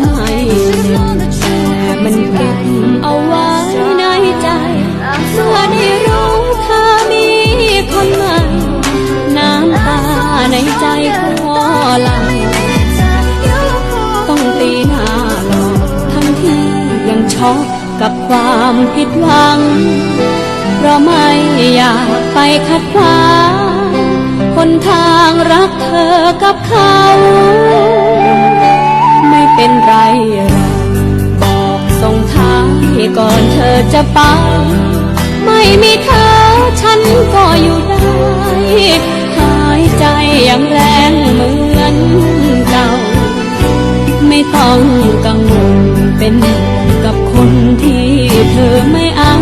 ไม่เหน็บแต่มันเก็บเอาไว้ในใจเมื่อได้รู้เธอมีคนใหม่น้ำตาในใจก็ไหลต้องตีหน้าหลอกทั้งที่ยังช็อกกับความผิดหวัง เพราะไม่อยากไปขัดขวางคนทางรักเธอกับเขา เป็นไรบอกส่งท้ายก่อนเธอจะไป ไม่มีเธอฉันก็อยู่ได้ หายใจยังแรงเหมือนเก่า ไม่ต้องกังวลเป็นห่วงกับคนที่เธอไม่อา